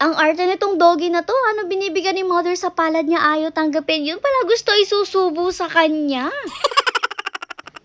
Ang arte nitong doggy na to, ano binibigyan ni mother sa palad niya ayaw tanggapin. Yun pala gusto isusubo sa kanya.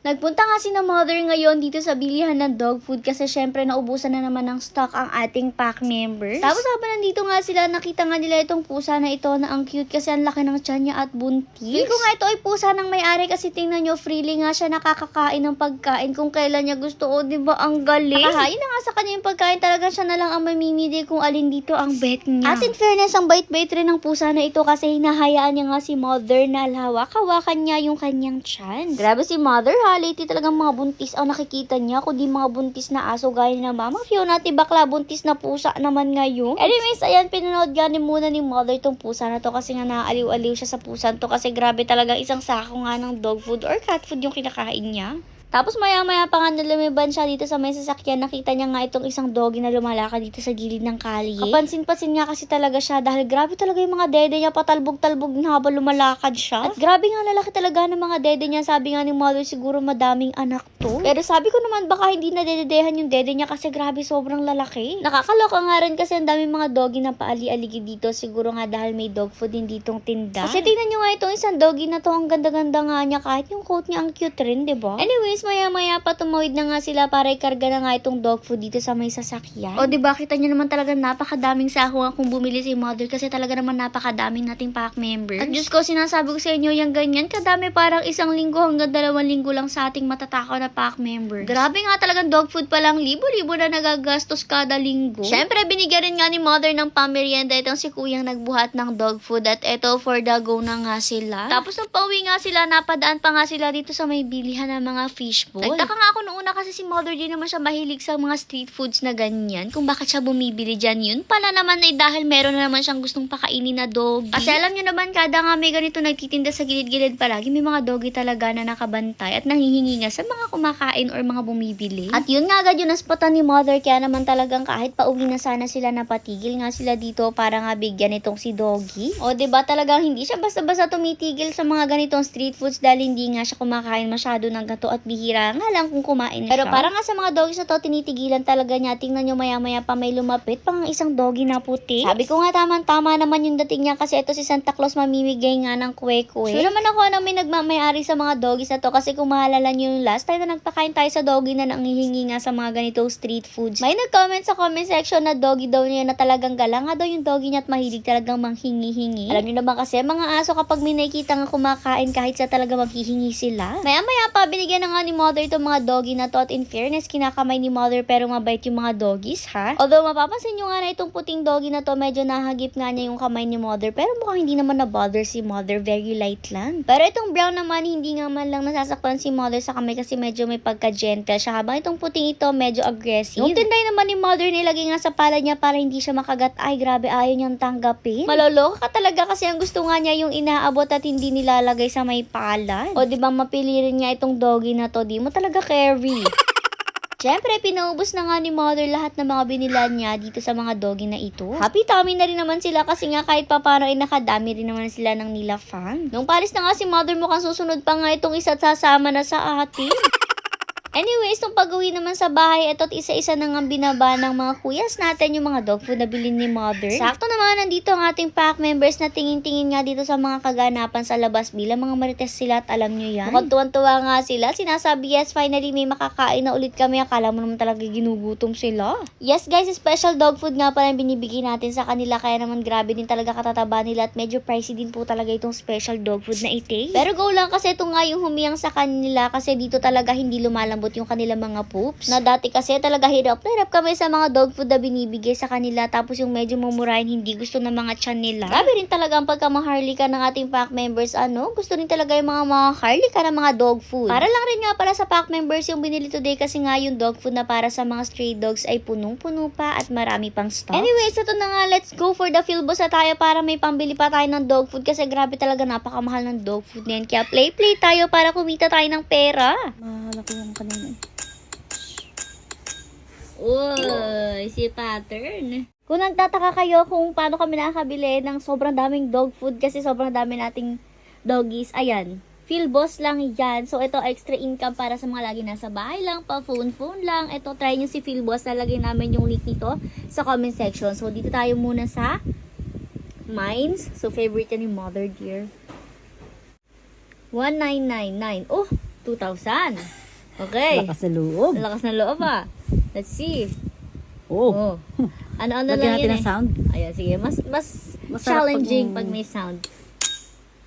Nagpunta nga si na mother ngayon dito sa bilihan ng dog food kasi syempre naubusan na naman ng stock ang ating pack members. Tapos habang nandito nga sila, nakita nga nila itong pusa na ito na ang cute kasi ang laki ng tiyan niya at buntis. Feel ko nga ito ay pusa ng may-ari kasi tingnan nyo, freely nga siya nakakakain ng pagkain kung kailan niya gusto. O, di ba ang galing? Nakahain na nga sa kanya yung pagkain, talaga siya na lang ang mamimili kung alin dito ang bet niya. At in fairness, ang bait-bait rin ng pusa na ito kasi hinahayaan niya nga si mother na hawak-hawakan niya yung kanyang tiyan. Grabe si mother ha, lately talagang mga buntis ang nakikita niya, kundi mga buntis na aso gaya na mama Fiona, ti bakla buntis na pusa naman ngayon. Anyways, ayan, pinanood gani muna ni mother tong pusa na to kasi nga naaliw-aliw siya sa pusa to kasi grabe talaga isang sako nga ng dog food or cat food yung kinakain niya. Tapos maya-maya pa nga lumiban siya dito sa may sasakyan, nakita niya nga itong isang doggy na lumalakad dito sa gilid ng kalye. Kapansin-pansin nga kasi talaga siya dahil grabe talaga yung mga dede niya patalbog-talbog na habang lumalakad siya. At grabe nga lalaki talaga ng mga dede niya. Sabi nga ni mother siguro madaming anak to. Pero sabi ko naman baka hindi na dededehan yung dede niya kasi grabe sobrang lalaki. Nakakaloka nga rin kasi ang daming mga doggy na paali-aligi dito. Siguro nga dahil may dog food din ditong tinda. Kasi tingnan nyo nga itong isang doggy na to. Ang ganda-ganda nga niya kahit yung coat niya ang cute rin, di ba? Anyways, maya-maya pa tumawid na nga sila para ikarga na nga itong dog food dito sa may sasakyan. O di ba kita nyo naman talaga napakadaming sako nga kung bumili si mother kasi talaga naman napakadaming nating pack members. At Diyos ko, sinasabi ko sa inyo yung ganyan kadami parang isang linggo hanggang dalawang linggo lang sa ating matatakaw na pack members. Grabe nga talagang dog food pa lang libo-libo na nagagastos kada linggo. Syempre, binigyan rin nga ni mother ng pamerienda itong si kuyang nagbuhat ng dog food at eto for the go na nga sila. Tapos nung pauwi nga sila, napadaan pa nga sila dito sa may bilihan ng mga fishbowl. Nagtaka nga ako noong una kasi si mother din naman siya mahilig sa mga street foods na ganyan. Kung bakit siya bumibili dyan yun. Pala naman ay dahil meron na naman siyang gustong pakainin na doggy. Kasi alam nyo naman, kada nga may ganito nagtitinda sa gilid-gilid palagi, may mga doggy talaga na nakabantay at nanghihingi nga sa mga kumakain or mga bumibili. At yun nga agad yun naspotan ni mother, kaya naman talagang kahit pauwi na sana sila napatigil nga sila dito para nga bigyan itong si doggy. O ba talagang hindi siya basta-basta tumitigil sa mga ganitong street foods dahil hindi nga siya kumakain masyado ng gato at bihira nga lang kung kumain Pero siya. para nga sa mga doggies na to, tinitigilan talaga niya. Tingnan nyo maya-maya pa may lumapit pang isang doggy na puti. Sabi ko nga tama-tama naman yung dating niya kasi ito si Santa Claus mamimigay nga ng kwe-kwe. Sure naman ako na may nagmamayari sa mga doggies na to kasi kung mahalala nyo yung last time na nagpakain tayo sa doggy na nangihingi nga sa mga ganitong street foods. May nag-comment sa comment section na doggy daw niya na talagang galang nga daw yung doggy niya at mahilig talagang manghingi-hingi. Alam niyo naman kasi mga aso kapag may nakikita nga kumakain kahit sa talaga maghihingi sila. Maya-maya pa binigyan nga ni mother itong mga doggy na to at in fairness kinakamay ni mother pero mabait yung mga doggies ha. Although mapapansin nyo nga na itong puting doggy na to medyo nahagip nga niya yung kamay ni mother pero mukhang hindi naman na bother si mother very light lang. Pero itong brown naman hindi nga man lang nasasaktan si mother sa kamay kasi medyo may pagka-gentle siya habang itong puting ito medyo aggressive. Yung tinday naman ni mother nilagay nga sa palad niya para hindi siya makagat ay grabe ayaw niyang tanggapin. Maloloka ka talaga kasi ang gusto nga niya yung inaabot at hindi nilalagay sa may palad. O di ba mapili rin niya itong doggy na to di mo talaga carry. Siyempre, pinaubos na nga ni mother lahat ng mga binilan niya dito sa mga doggy na ito. Happy tummy na rin naman sila kasi nga kahit papano ay nakadami rin naman sila ng nila fan. Nung palis na nga si mother mukhang susunod pa nga itong isa at sasama na sa atin. Anyways, nung pag-uwi naman sa bahay, ito't isa-isa na nga binaba ng mga kuyas natin yung mga dog food na bilhin ni mother. Sakto naman, nandito ang ating pack members na tingin-tingin nga dito sa mga kaganapan sa labas bilang mga marites sila at alam nyo yan. Mukhang tuwan-tuwa nga sila. Sinasabi, yes, finally may makakain na ulit kami. Akala mo naman talaga ginugutom sila. Yes guys, special dog food nga pala binibigay natin sa kanila. Kaya naman grabe din talaga katataba nila at medyo pricey din po talaga itong special dog food na ite. Pero go lang kasi ito nga yung humiyang sa kanila kasi dito talaga hindi lumalambot yung kanilang mga poops. Na dati kasi talaga hirap na hirap kami sa mga dog food na binibigay sa kanila tapos yung medyo mumurahin hindi gusto ng mga tiyan nila. Grabe rin talaga ang pagkamaharlika ng ating pack members ano. Gusto rin talaga yung mga maharlika ng mga dog food. Para lang rin nga pala sa pack members yung binili today kasi nga yung dog food na para sa mga stray dogs ay punong-puno pa at marami pang stock. Anyways, ito na nga, let's go for the Philbos na tayo para may pambili pa tayo ng dog food kasi grabe talaga napakamahal ng dog food na yan. Kaya play-play tayo para kumita tayo ng pera. Mahalaki yung kanina. Uy, si pattern. Kung nagtataka kayo kung paano kami nakakabili ng sobrang daming dog food kasi sobrang dami nating doggies, ayan. Feel boss lang yan. So, ito extra income para sa mga lagi nasa bahay lang, pa phone-phone lang. Ito, try nyo si Feel Boss. Lalagay namin yung link nito sa comment section. So, dito tayo muna sa Mines. So, favorite yan ni Mother Dear. 1999. Oh, 2,000. Okay. Lakas sa loob. Lakas ng loob ah. Let's see. Oh. Oh. Ano-ano lang yun eh. sound. Ayan, sige. Mas, mas Masarap challenging pag- pag, may sound.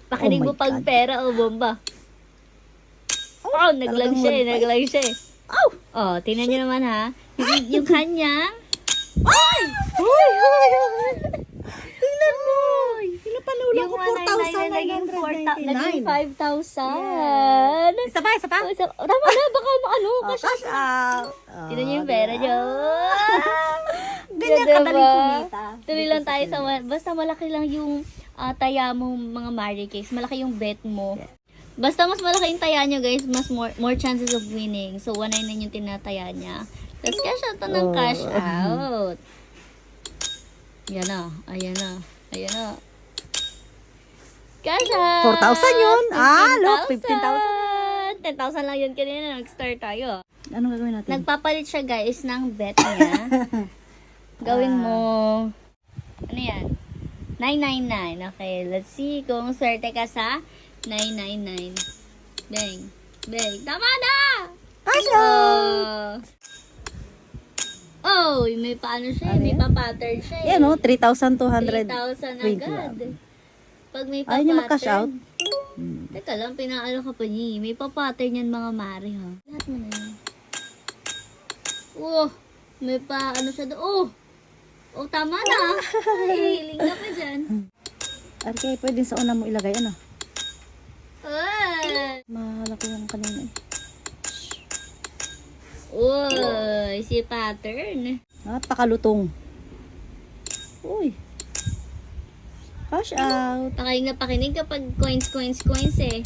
Pakinig Oh mo pag God. pera o bomba. Oh, naglag talagang siya eh. Naglag siya eh. Oh! Oh, tingnan niyo naman ha. Yung, yung kanyang... Ay! Hoy! Hoy! Hoy! Tingnan mo! Pinapalula Yung ko 199 naging 4,000. Naging 5,000. Isa pa, isa pa. Oh, isa- oh, tama na, baka ano, Oh, kasi cash out. Tingnan niyo yung pera niyo. Ganyan Diba? kadaling kumita. Tuloy lang tayo sa, basta malaki lang yung ah, taya mo mga Mary Cakes, malaki yung bet mo. Basta mas malaki yung taya nyo guys, mas more, more chances of winning. So, 199 yung tinataya niya. Tapos cash out to ng Oh. cash out. Yan na, ayan na, ayan na. Out! 4,000 yun. Ah, look, 15,000. 10,000 lang yun kanina, nag-start tayo. Anong gagawin natin? Nagpapalit siya guys ng bet niya. Gawin mo. Ano yan? 999. Okay, let's see kung swerte ka sa 999. Bang. Bang. Tama na! Cash Oh! May paano siya, Ano may pa-pattern siya. Yan o, 3,200. 3,000 20 agad. Pag may Ayaw niya mag-cash pa-pattern. out? Hmm. Teka lang, pinaano ka pa niya. May pa-pattern yan mga mare ha. Lahat mo na yan. Oh, may pa ano siya doon. Oh! Oh, tama na. Hihiling ka pa dyan. Okay, pwede sa una mo ilagay, ano? Ah! Malaki yung kanina. eh. Uy, si pattern. Napakalutong. Uy. Cash out. Pakinig na pakinig kapag coins, coins, coins eh.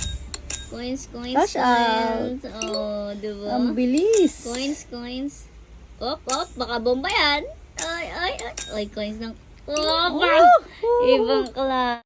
Coins, coins, Cash out. coins. Oh, diba? Ang bilis. Coins, coins. Op, op, baka bomba yan. Ay, ay, ay. Ay, coins ng... Oh, Oh! Ibang klase.